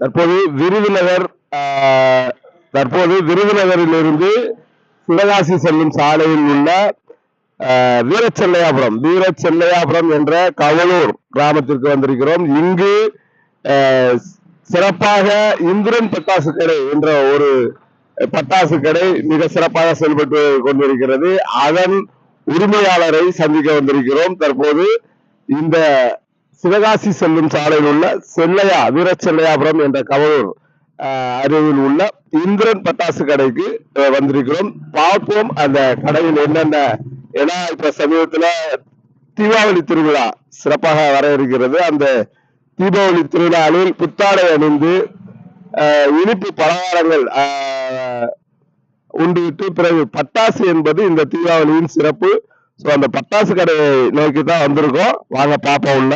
தற்போது விருதுநகர் தற்போது விருதுநகரிலிருந்து சிவகாசி செல்லும் சாலையில் உள்ள வீரச்செல்லையாபுரம் வீரச்செல்லையாபுரம் என்ற கவலூர் கிராமத்திற்கு வந்திருக்கிறோம். இங்கு சிறப்பாக இந்திரன் பட்டாசு கடை என்ற ஒரு பட்டாசு கடை மிக சிறப்பாக செயல்பட்டு கொண்டிருக்கிறது. அதன் உரிமையாளரை சந்திக்க வந்திருக்கிறோம். தற்போது இந்த சிவகாசி செல்லும் சாலையில் உள்ள செல்லையா வீரச்செல்லையாபுரம் என்ற கவலூர் அருகில் உள்ள இந்திரன் பட்டாசு கடைக்கு வந்திருக்கிறோம். பார்ப்போம் அந்த கடையில் என்னென்ன ஏன்னா இப்ப சமீபத்துல தீபாவளி திருவிழா சிறப்பாக வர இருக்கிறது. அந்த தீபாவளி திருவிழாவில் புத்தாடை அணிந்து இனிப்பு பலகாரங்கள் உண்டுவிட்டு பிறகு பட்டாசு என்பது இந்த தீபாவளியின் சிறப்பு. ஸோ அந்த பட்டாசு கடையை நோக்கி தான் வந்திருக்கோம். வாங்க பாப்பா உள்ள.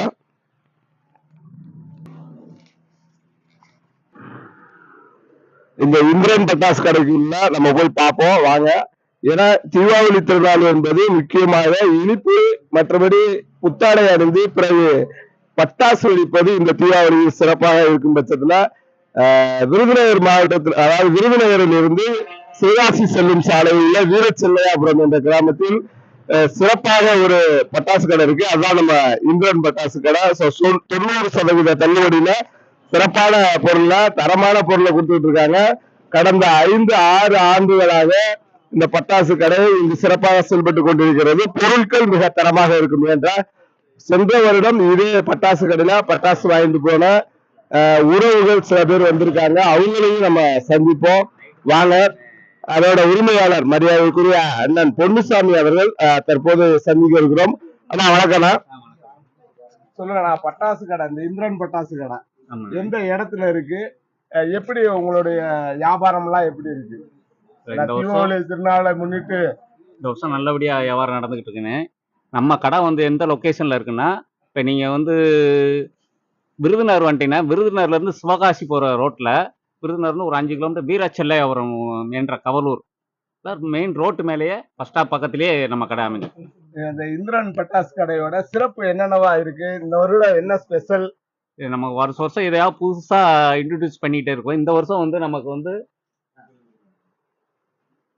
இந்த இந்திரன் பட்டாசு கடைக்குள்ள நம்ம போய் பார்ப்போம் வாங்க. ஏன்னா தீபாவளி திருநாள் என்பது முக்கியமாக இனிப்பு மற்றபடி புத்தாடை அணிந்து பிறகு பட்டாசு வெடிப்பது இந்த தீபாவளி சிறப்பாக இருக்கும் பட்சத்துல விருதுநகர் மாவட்டத்தில் அதாவது விருதுநகரில் இருந்து சிவகாசி செல்லும் சாலையில் உள்ள வீரச்செல்லையாபுரம் என்ற கிராமத்தில் சிறப்பாக ஒரு பட்டாசு கடை இருக்கு. அதான் நம்ம இந்திரன் பட்டாசு கடை. தொண்ணூறு சதவீத தள்ளுபடியில சிறப்பான பொருளை தரமான பொருளை கொடுத்துட்டு இருக்காங்க கடந்த ஐந்து ஆறு ஆண்டுகளாக இந்த பட்டாசு கடை இங்கு சிறப்பாக செயல்பட்டு கொண்டிருக்கிறது. பொருட்கள் மிக தரமாக இருக்கும் என்றால் சென்ற வருடம் இதே பட்டாசு கடையில பட்டாசு வாங்கிட்டு போன உறவுகள் சில பேர் வந்திருக்காங்க. அவங்களையும் நம்ம சந்திப்போம். வாங்க அதோட உரிமையாளர் மரியாதைக்குரிய அண்ணன் பொன்னுசாமி அவர்கள் தற்போது சந்திக்க இருக்கிறோம். அண்ணா வணக்கம்ண்ணா. சொல்லுங்கண்ணா பட்டாசு கடை இந்த இந்திரன் பட்டாசு கடை. எந்த இடத்துல இருக்கு? எப்படி உங்களுடைய வியாபாரம் எல்லாம் எப்படி இருக்கு? தீபாவளி திருநாளை முன்னிட்டு இந்த வருஷம் நல்லபடியா வியாபாரம் நடந்துகிட்டு இருக்குன்னு. நம்ம கடை வந்து எந்த லொக்கேஷன்ல இருக்குன்னா இப்போ நீங்க வந்து விருதுநகர் வந்துட்டீங்கன்னா விருதுநகர்ல இருந்து சிவகாசி போற ரோட்ல விருதுநகர்னு ஒரு அஞ்சு கிலோமீட்டர் வீராச்செல்லையாபுரம் என்ற கவலூர் மெயின் ரோட்டு மேலேயே பஸ் ஸ்டாப் பக்கத்திலேயே நம்ம கடை அமைஞ்சு இந்த இந்திரன் பட்டாசு கடையோட சிறப்பு என்னென்னவா இருக்கு? இந்த வருடம் என்ன ஸ்பெஷல் நம்ம வருஷம் வருஷம் எதையாவது புதுசா இன்ட்ரடியூஸ் பண்ணிட்டே இருக்கோம். இந்த வருஷம் வந்து நமக்கு வந்து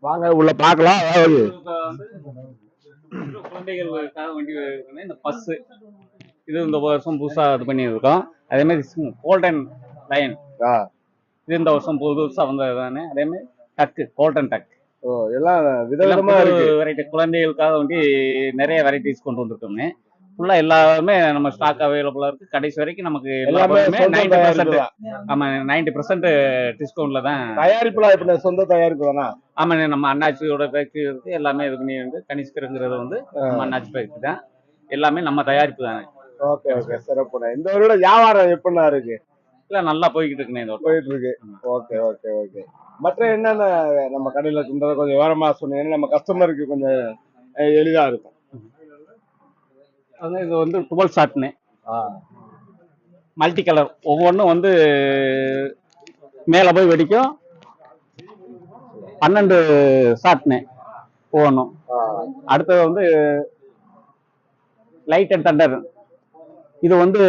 வாங்க உள்ள பார்க்கலாம். குழந்தைகளுக்காக வண்டி இந்த பஸ்ஸு இது இந்த வருஷம் புதுசா இது பண்ணியிருக்கோம். அதே மாதிரி கோல்டன் லயன் ஆ, இது இந்த வருஷம் புதுசா வந்தது தானே அதே மாதிரி டக்கு கோல்டன் டக் ஓ, எல்லாம் விதவிதமா இருக்கு. வெரைட்டி குழந்தைகளுக்காக வேண்டி நிறைய வெரைட்டிஸ் கொண்டு வந்திருக்கோமே. ஃபுல்லா எல்லாமே நம்ம ஸ்டாக் அவைலபிளா இருக்கு. கடைசி வரைக்கும் நமக்கு எல்லாமே நைன்டி பர்சன்ட் தான். ஆமா நைன்டி பர்சன்ட் டிஸ்கவுண்ட்ல தான் தயாரிப்புலாம் இப்ப சொந்த தயாரிப்பு தானா? ஆமா நம்ம அண்ணாச்சியோட ஃபேக்டரி இருக்கு. எல்லாமே இது பண்ணி வந்து கனிஷ்கருங்கிறது வந்து நம்ம அண்ணாச்சி ஃபேக்டரி தான். எல்லாமே நம்ம தயாரிப்பு தானே. Okay okay. சிறப்புண்ணா. இந்த வருடம் வியாபாரம் எப்படிண்ணா இருக்கு? இல்ல நல்லா போய்கிட்டு இருக்குண்ணே இந்த. போயிட்டு இருக்கு. Okay okay okay. மற்ற என்னென்ன நம்ம கடையில இருக்குன்றத கொஞ்சம் விவரமா சொன்னீங்கன்னா நம்ம கஸ்டமருக்கு கொஞ்சம் எளிதா இருக்கும். அது இது வந்து டுவெல் ஷாட்னு மல்டி கலர் ஒவ்வொன்றும் வந்து மேலே போய் வெடிக்கும். பன்னெண்டு ஷாட்னு ஒவ்வொன்றும். அடுத்தது வந்து லைட் அண்ட் தண்டர் இது வந்து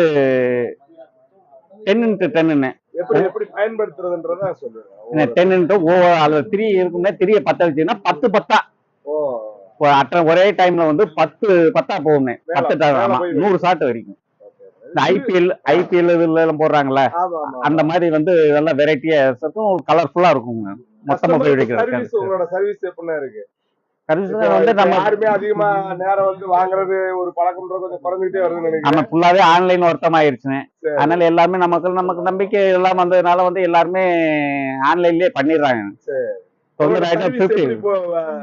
டென் இன்ட்டு டென்னு எப்படி எப்படி பயன்படுத்துறதுன்றத சொல்லுங்க டென் இன்ட்டு ஓ அதில் த்ரீ இருக்குன்னா த்ரீயை பற்ற வச்சுன்னா பத்து பத்தா. ஓ ஒரு டைம்ல வந்து பத்து பத்தா போகுமே. பத்து நூறு ஷாட் வரைக்கும். இந்த ஐபிஎல் ஐபிஎல் இதுல எல்லாம் போடுறாங்கல்ல அந்த மாதிரி வந்து இதெல்லாம் வெரைட்டியா இருக்கும் கலர்ஃபுல்லா இருக்குங்க. மொத்தமா போய் வெடிக்கிறது உங்களோட சர்வீஸ் எப்படிண்ணா இருக்கு? வந்து நம்ம யாருமே அதிகமா நேரம் வந்து வாங்குறது ஒரு பழக்கம்ன்ற கொஞ்சம் குறைஞ்சிட்டே வருதுன்னு நம்ம ஃபுல்லாவே ஆன்லைன் ஒர்த்தம் ஆயிருச்சுங்க சரி. அதனால எல்லாமே நமக்கு நமக்கு நம்பிக்கை எல்லாம் வந்ததுனால வந்து எல்லாருமே ஆன்லைன்லயே பண்ணிடுறாங்க.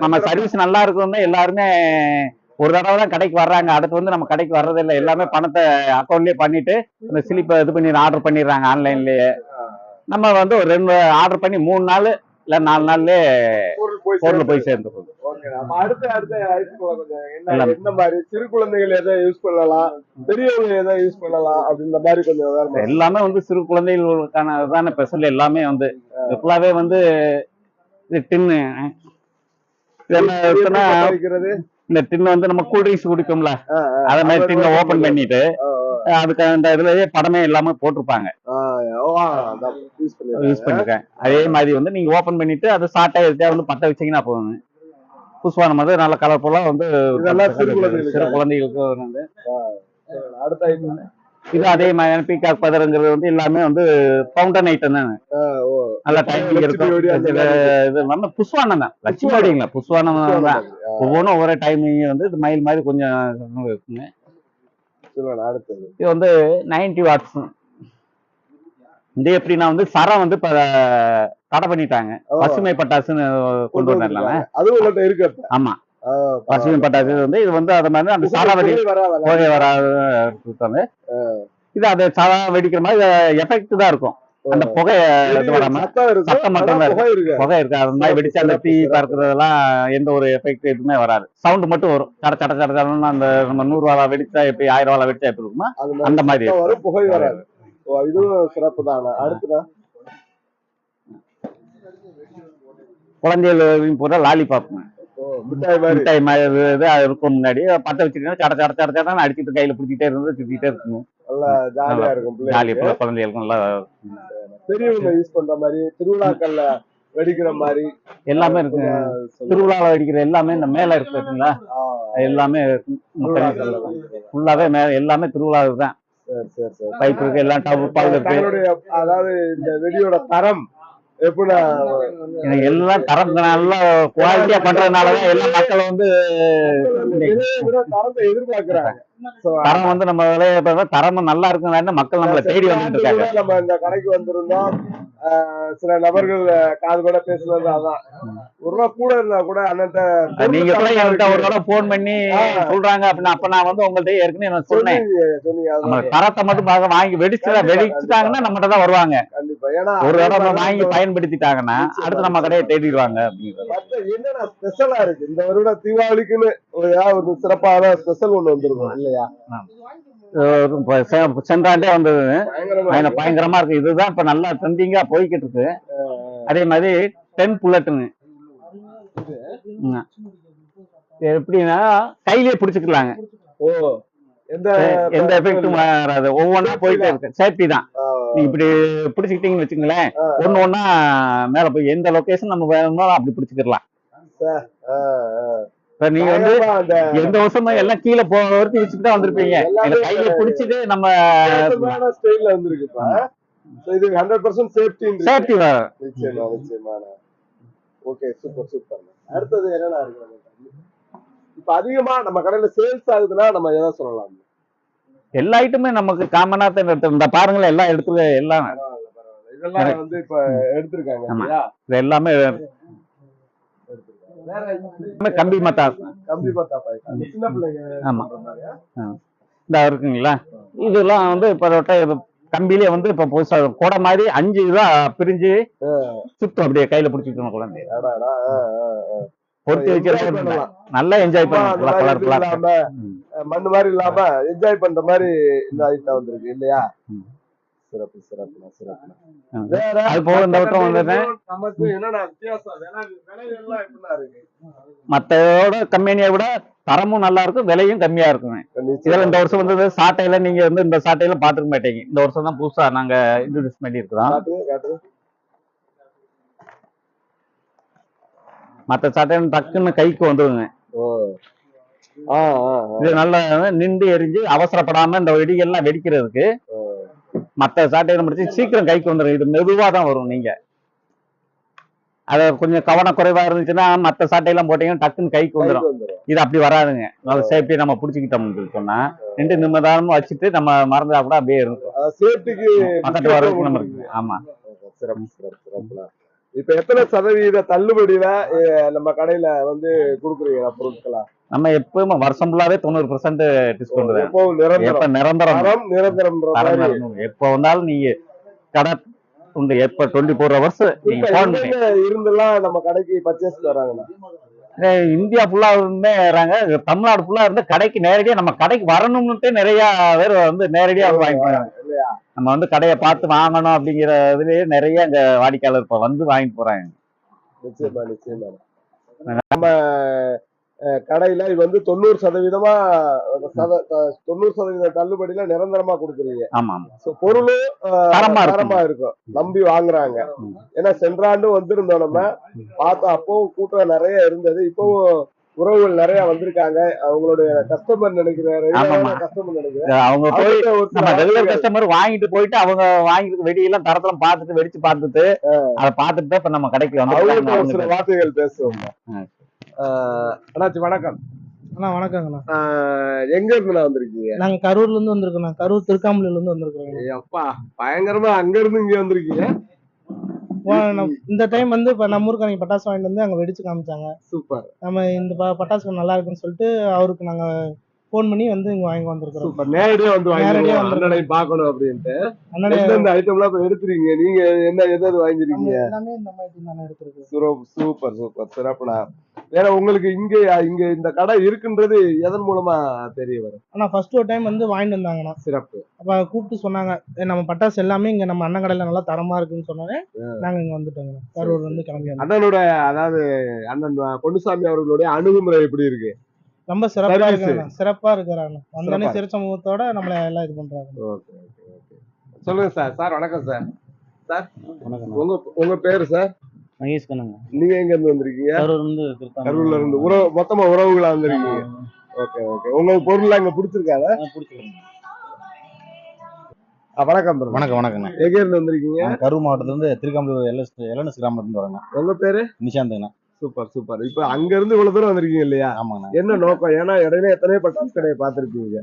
நம்ம சர்வீஸ் நல்லா இருக்குன்னு எல்லாருமே ஒரு தடவை தான் கடைக்கு வர்றாங்க. அடுத்து வந்து நம்ம கடைக்கு வர்றது இல்லை எல்லாமே பணத்தை அக்கௌண்ட்லயே பண்ணிட்டு அந்த ஸ்லிப்பை இது பண்ணி ஆர்டர் பண்ணிடுறாங்க ஆன்லைன்லயே நம்ம வந்து ஒரு ரெண்டு ஆர்டர் பண்ணி மூணு நாள் இல்ல நாலு நாள்லயே பொருள் போய் நம்ம அடுத்த அடுத்த என்ன மாதிரி? சிறு குழந்தைகள் எதை யூஸ் பண்ணலாம்? பெரியவங்க எதை யூஸ் பண்ணலாம்? அப்படின்ற மாதிரி கொஞ்சம் எல்லாமே வந்து சிறு குழந்தைகளுக்கான தானே ஸ்பெஷல் எல்லாமே வந்து ஃபுல்லாவே வந்து இது டின்னு இந்த டின் வந்து நம்ம கூல் ட்ரிங்க்ஸ் குடிப்போம்ல ஆ, ஆ. அத மாதிரி டின்னை ஓபன் பண்ணிட்டு அதுக்கு அந்த இதுலயே படமே இல்லாம போட்டிருப்பாங்க. யூஸ் பண்ணி யூஸ் பண்ணிருக்கேன் அதே மாதிரி வந்து நீங்க ஓபன் பண்ணிட்டு அது ஷார்ட்டா இருக்கா வந்து பத்த வச்சீங்கன்னா போதும். புஷ்வானம் வந்து நல்ல கலர்ஃபுல்லா வந்து சிறு குழந்தைகளுக்கு. வந்து. அடுத்த இது அதே மாதிரி பீகாக் பதருங்கிறது வந்து எல்லாமே வந்து ஃபவுண்டன் ஐட்டம் தான். நல்ல டைமிங் இருக்கும். இது நம்ம புஷ்வானம் தான். லட்சுமி வெடிங்களா புஷ்வானம் தான். ஒவ்வொன்றும் ஒவ்வொரு டைமிங் வந்து இது மயில் மாதிரி கொஞ்சம் இருக்குங்க அடுத்தது. இது வந்து 90 வாட்ஸ் இது எப்படின்னா வந்து சரம் வந்து இப்ப தடை பண்ணிட்டாங்க. பசுமை பட்டாசுன்னு கொண்டு வந்துடலாங்க அதுவும் இருக்கு. ஆமா. ஆ, பசுமை பட்டாசு வந்து இது வந்து அது மாதிரி அந்த சாரா வெடி புகை வராது இது அது சாரா வெடிக்கிற மாதிரி எஃபெக்ட் தான் இருக்கும். அந்த புகை இது வராம சத்தம் மட்டும் தான் புகை இருக்கு. அது மாதிரி வெடிச்சு அந்த தீ பறக்குறதெல்லாம் எந்த ஒரு எஃபெக்ட் எதுவுமே வராது. சவுண்ட் மட்டும் வரும். சட சட சட சடன்னு அந்த நம்ம நூறு வாழை வெடிச்சா எப்படி ஆயிரம் வாழை வெடிச்சா எப்படி இருக்குமோ அந்த மாதிரி. வரும் புகை வராது. இதுவும் சிறப்பு தான்? அடுத்ததா? குழந்தைகள் பூரா லாலிபாப் ஓ மிட்டாய் மாதிரி. இது அது இருக்கும் முன்னாடி. பத்த வச்சுட்டீங்கன்னா சட சட சட சடன்னு அடிச்சுட்டு கையில பிடிச்சிட்டே இருந்து சுத்திட்டே இருக்கும் நல்லா ஜாலியா இருக்கும் ஜாலி பிள்ளைங்க குழந்தைகளுக்கும் நல்லா பெரியவங்க யூஸ் பண்ற மாதிரி திருவிழாக்கள்ல வெடிக்கிற மாதிரி. எல்லாமே இருக்கு. திருவிழாவில் வெடிக்கிற எல்லாமே இந்த மேல இருக்கு பார்த்தீங்களா ஆ, எல்லாமே. ஃபுல்லாவே மேல எல்லாமே திருவிழாவுக்கு தான். சரி சரி சரி. பைப் இருக்கு எல்லாம் டவு பால் இருக்கு. அதாவது இந்த வெடியோட தரம். எனக்கு எல்லாம் தரம் நல்லா குவாலிட்டியா பண்றதுனாலதான் எல்லா மக்கள் வந்து எதிர்பார்க்கறாங்க. தரம் வந்து நம்ம விலைய பார்த்தா தரமும் நல்லா இருக்குன்னு மக்கள் நம்மளை தேடி வந்துட்டு இருக்காங்க. நம்ம இந்த கடைக்கு வந்திருந்தோம். சில நபர்கள் காது கூட பேசுனது அதான். ஒரு ரூபா கூட இருந்தா கூட அண்ணன் நீங்க கூட என்கிட்ட ஒரு தடவை போன் பண்ணி சொல்றாங்க அப்படின்னா அப்ப நான் வந்து உங்கள்ட்ட ஏற்கனவே நான் சொன்னேன். நம்ம தரத்தை மட்டும் பார்க்க வாங்கி வெடிச்சு வெடிச்சுட்டாங்கன்னா நம்மகிட்ட தான் வருவாங்க. ஒரு தடவை வாங்கி பயன்படுத்திட்டாங்கன்னா அடுத்து நம்ம கடையை தேடிடுவாங்க அப்படிங்கிறது. என்னென்ன ஸ்பெஷலா இருக்கு? இந்த வருடம் தீபாவளிக்குன்னு ஒரு சிறப்பான ஸ்பெஷல் ஒண்ணு வந்திருக்கும். இல்லையா? சென்ற ஆண்டே வந்தது. பயங்கரமா பயங்கர- பயங்கரமா இருக்கு. இதுதான் இப்ப நல்லா ட்ரெண்டிங்கா போய்கிட்டு இருக்கு. அதே மாதிரி டென் புல்லட்டுங்க. இது? எப்படின்னா கையிலேயே பிடிச்சிக்கலாங்க. ஓ எந்த எந்த எஃபெக்டும் வராது. ஒவ்வொன்றா போயிட்டே இருக்கு. சேஃப்டி தான். நீங்க இப்படி பிடிச்சிக்கிட்டீங்கன்னு வச்சுங்களேன் ஆ. ஒண்ணு ஒண்ணா மேல போய் எந்த லொகேஷன் நம்ம வேணுமோ அப்படி பிடிச்சிக்கலாம் இப்ப நீங்க வந்து எந்த வருஷமும் எல்லாம் கீழே போ வரைக்கும் வச்சுட்டு தான் வந்திருப்பீங்க. கையில பிடிச்சிட்டு நம்ம ஸ்டைல்ல வந்திருக்கு இப்ப. So, இது ஹண்ட்ரட் பர்சன்ட் சேஃப்டி சேஃப்டி நிச்சயமா நிச்சயமான ஓகே சூப்பர் சூப்பர் அடுத்தது என்னென்ன இருக்கு? இப்ப அதிகமா நம்ம கடையில சேல்ஸ் ஆகுதுன்னா நம்ம எதை சொல்லலாம் எல்லா ஐட்டமே நமக்கு காமனா தான். இந்த பாருங்களேன் எல்லா இடத்துல எல்லாம். இதெல்லாம் வந்து இப்ப எடுத்திருக்காங்க? இது எல்லாமே எல்லாமே கம்பி மத்தா கம்பி அந்த சின்ன பிள்ளைங்க ஆமா. இந்த இருக்குங்களா இதெல்லாம் வந்து இப்ப கம்பியிலே வந்து இப்ப புதுசா கொடை மாதிரி அஞ்சு இதா பிரிஞ்சு சுத்தம் அப்படியே கையில பிடிச்சிக்கணும் குழந்தை. பொறுத்து பண்ணலாம். நல்லா என்ஜாய் பண்ணலாம். மண்ணு மாதிரி இல்லாம என்ஜாய் பண்ற மாதிரி இந்த ஐட்டம் வந்திருக்கு இல்லையா. சிறப்பு சிறப்பு சிறப்பு. வேற அது போக இந்த வட்டம் வந்துட்டேன் நமக்கு என்னென்ன வித்தியாசம்? விலை விலைகள்லாம் எப்படிலாம் இருக்கு? மத்ததோட கம்பெனியை விட தரமும் நல்லா இருக்கும் விலையும் கம்மியா இருக்குங்க இதுல இந்த வருஷம் வந்து சாட்டையில நீங்க வந்து இந்த சாட்டையில பாத்துக்க மாட்டீங்க. இந்த வருஷம் தான் புதுசா நாங்க இன்ட்ரடியூஸ் பண்ணி இருக்கிறோம் மத்த சாட்டையில டக்குன்னு கைக்கு வந்துருங்க. இது நல்லா நின்று எரிஞ்சு அவசரப்படாம இந்த வெடிகள்லாம் வெடிக்கிறதுக்கு மத்த சாட்டையில முடிச்சு சீக்கிரம் கைக்கு வந்துடும் இது மெதுவா தான் வரும் நீங்க. அத கொஞ்சம் கவனக்குறைவா இருந்துச்சுன்னா மத்த சாட்டையெல்லாம் போட்டீங்கன்னா டக்குன்னு கைக்கு வந்துடும். இது அப்படி வராதுங்க. நல்ல சேஃப்டி நம்ம பிடிச்சிக்கிட்டோம்னு சொன்னா ரெண்டு நிமிடமா வச்சுட்டு நம்ம மறந்தா கூட அப்படியே இருக்கும். பக்கத்து வர்றதுக்கு நம்ம இருக்கு ஆமா. சிறப்பு சிறப்பு இப்ப எத்தனை சதவீத தள்ளுபடியில நம்ம கடையில வந்து குடுக்குறீங்க பொருட்களா? நம்ம எப்பவுமே வருஷம் ஃபுல்லாவே தொண்ணூறு பர்சன்ட் டிஸ்கவுண்ட் தான். எப்ப நிரந்தரம்? நிரந்தரம். எப்ப வந்தாலும் நீங்க கடை உண்டு எப்ப டுவெண்ட்டி ஃபோர் ஹவர்ஸ் நீங்க இருந்தெல்லாம் நம்ம கடைக்கு பர்ச்சேஸ் வராங்கண்ணா? ஏய், இந்தியா ஃபுல்லா இருந்தே வராங்க தமிழ்நாடு ஃபுல்லா இருந்து கடைக்கு நேரடியா நம்ம கடைக்கு வரணும்னுட்டு நிறைய பேர் வந்து நேரடியா வந்து வாங்கிட்டு போறாங்க. இல்லையா? நம்ம வந்து கடையை பார்த்து வாங்கணும் அப்படிங்கிற இதுலயே நிறைய இங்க வாடிக்கையாளர் இப்ப வந்து வாங்கிட்டு போறாங்க. நிச்சயமா நிச்சயமா. நம்ம கடையில இது வந்து தொண்ணூறு சதவீதமா தொண்ணூறு சதவீத தள்ளுபடியில நிரந்தரமா கொடுக்குறீங்க. பொருளும் தரமா இருக்கும். நம்பி வாங்குறாங்க. ஏன்னா சென்ற ஆண்டு வந்திருந்தோம் நம்ம. பார்த்தோம் அப்பவும் கூட்டம் நிறைய இருந்தது. இப்பவும் உறவுகள் நிறைய வந்திருக்காங்க. அவங்களுடைய கஸ்டமர் நினைக்கிறாரு. கஸ்டமர் அவங்க போய் நம்ம ரெகுலர் கஸ்டமர் வாங்கிட்டு போயிட்டு அவங்க வாங்கிட்டு வெடியெல்லாம் தரத்தெல்லாம் பார்த்துட்டு வெடிச்சு பார்த்துட்டு அதை பார்த்துட்டு இப்ப நம்ம கடைக்கு அவங்கள்ட்ட ஒரு சில வந்து வார்த்தைகள் பேசுவோம் அண்ணாச்சி வணக்கம். அண்ணா வணக்கங்கண்ணா. எங்க இருந்து நான் வந்திருக்கீங்க? நாங்க கரூர்ல இருந்து வந்திருக்கோண்ணா கரூர் திருக்காம்பலில இருந்து வந்திருக்கிறோங்க ஏய் அப்பா பயங்கரமா அங்க இருந்து இங்க வந்திருக்கீங்க. இந்த டைம் வந்து இப்ப நம்ம ஊருக்கு அவங்க பட்டாசு வாங்கிட்டு வந்து அங்க வெடிச்சு காமிச்சாங்க. சூப்பர். நம்ம இந்த ப- பட்டாசு நல்லா இருக்குன்னு சொல்லிட்டு அவருக்கு நாங்க ஃபோன் பண்ணி வந்து இங்க வாங்கி வந்திருக்கிறோம். சூப்பர். நேரடியா வந்து நேரடியா வாங்கிடுவோம் வந்து- அண்ணனை பார்க்கணும் அப்படின்ட்டு. அண்ணனே எந்தெந்த ஐட்டம் எல்லாம் இப்ப எடுத்துறீங்க? நீங்க என்ன எதாவது வாங்கிருக்கீங்க எல்லாமே இந்த மாதிரி தானே எடுத்திருக்கோம். Super super super. சிறப்புண்ணா. வேற உங்களுக்கு இங்க இங்க இந்த கடை இருக்குன்றது எதன் மூலமா தெரிய வரும்? ஆனா ஃபர்ஸ்ட் ஒரு டைம் வந்து வாங்கிட்டு வந்தாங்கண்ணா. சிறப்பு. அப்ப கூப்பிட்டு சொன்னாங்க "ஏய், நம்ம பட்டாசு எல்லாமே இங்க நம்ம அண்ணன் கடையில நல்லா தரமா இருக்குன்னு சொன்னோன்னே நாங்க இங்க வந்துட்டோங்க கரூர் வந்து கிளம்பி அண்ணனோட அதாவது அண்ணன் பொன்னுசாமி அவர்களுடைய அணுகுமுறை எப்படி இருக்கு? ரொம்ப சிறப்பா. இருக்காங்க சிறப்பா இருக்கிறாங்க வந்தோடனே சிறப்பா சிறு சமூகத்தோட நம்மள எல்லாம் இது பண்றாங்க ஓகே ஓகே ஓகே. சொல்லுங்க சார். சார் வணக்கம் சார். சார் வணக்கம் உங்க உங்க பேரு சார்? மகேஷ் கண்ணுங்க நீங்க எங்க இருந்து வந்திருக்கீங்க? கரூர் இருந்து கரூர்ல இருந்து உறவு மொத்தமா உறவுகளா வந்திருக்கீங்க. Okay okay. உங்களுக்கு பொருள் அங்க பிடிச்சிருக்காங்க. வணக்கம். வணக்கம் வணக்கண்ணா எங்க இருந்து வந்திருக்கீங்க கரூர் மாவட்டத்துல இருந்து திருக்காம்பலூர் எல்எஸ் எல்என்எஸ் கிராமத்துல இருந்து வரேங்க. உங்க பேரு? நிஷாந்துங்கண்ணா சூப்பர் சூப்பர். இப்ப அங்க இருந்து இவ்வளவு தூரம் வந்திருக்கீங்க இல்லையா? ஆமாங்கண்ணா என்ன நோக்கம்? ஏன்னா இடையில எத்தனையோ பட்டாசு கடையை பார்த்திருப்பீங்க.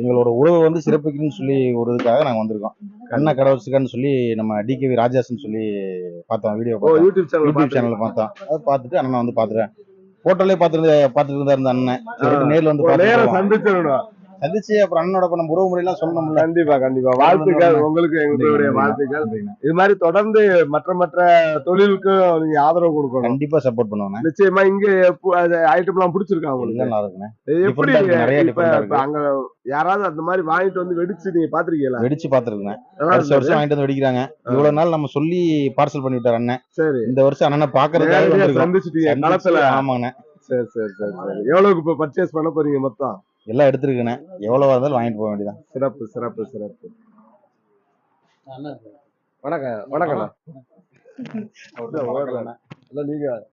எங்களோட உறவை வந்து சிறப்பிக்கணும்னு சொல்லி ஒரு இதுக்காக நாங்க வந்திருக்கோம். கண்ண கடை வச்சுக்கான்னு சொல்லி நம்ம டிகேவி ராஜாஸ்னு சொல்லி பார்த்தோம் வீடியோ யூடியூப் சேனல் யூடியூப் சேனல்ல பார்த்தோம். அதை பார்த்துட்டு அண்ணனை வந்து பார்த்துட்டேன். போட்டோலே பார்த்துட்டு பார்த்துட்டு இருந்தா இருந்த அண்ணன். நேர்ல வந்து சந்திச்சிடணும். சந்திச்சு அப்புறம் அண்ணனோட நம்ம உறவு முறையெல்லாம் சொல்லணும்ல. கண்டிப்பா கண்டிப்பா. வாழ்த்துக்கள். உங்களுக்கு எங்களுடைய வாழ்த்துக்கள். இது மாதிரி தொடர்ந்து மற்ற மற்ற தொழிலுக்கு நீங்க ஆதரவு கொடுக்கணும். கண்டிப்பா சப்போர்ட் பண்ணுவாங்க நிச்சயமா இங்க ஐட்டம் எல்லாம் பிடிச்சிருக்கா உங்களுக்கு? எப்படி. அங்க யாராவது அந்த மாதிரி வாங்கிட்டு வந்து வெடிச்சு நீங்க பாத்திருக்கீங்களா? வெடிச்சு பார்த்துருக்கேன் நல்லா வருஷம் வாங்கிட்டு வந்து வெடிக்கிறாங்க. இவ்வளவு நாள் நம்ம சொல்லி பார்சல் பண்ணி விட்டார் அண்ணன். சரி. இந்த வருஷம் அண்ணனை பாக்குறதுக்காக சந்திச்சிட்டீங்க களத்துல. ஆமாங்கண்ணே. சரி சரி சரி சரி. எவ்வளவுக்கு இப்ப பர்ச்சேஸ் பண்ண போறீங்க மொத்தம்? எல்லாம் எடுத்துருக்கேண்ணே எவ்வளவு இருந்தாலும் வாங்கிட்டு போக வேண்டியதான் சிறப்பு சிறப்பு சிறப்பு. வணக்கம் வணக்கம் நீங்க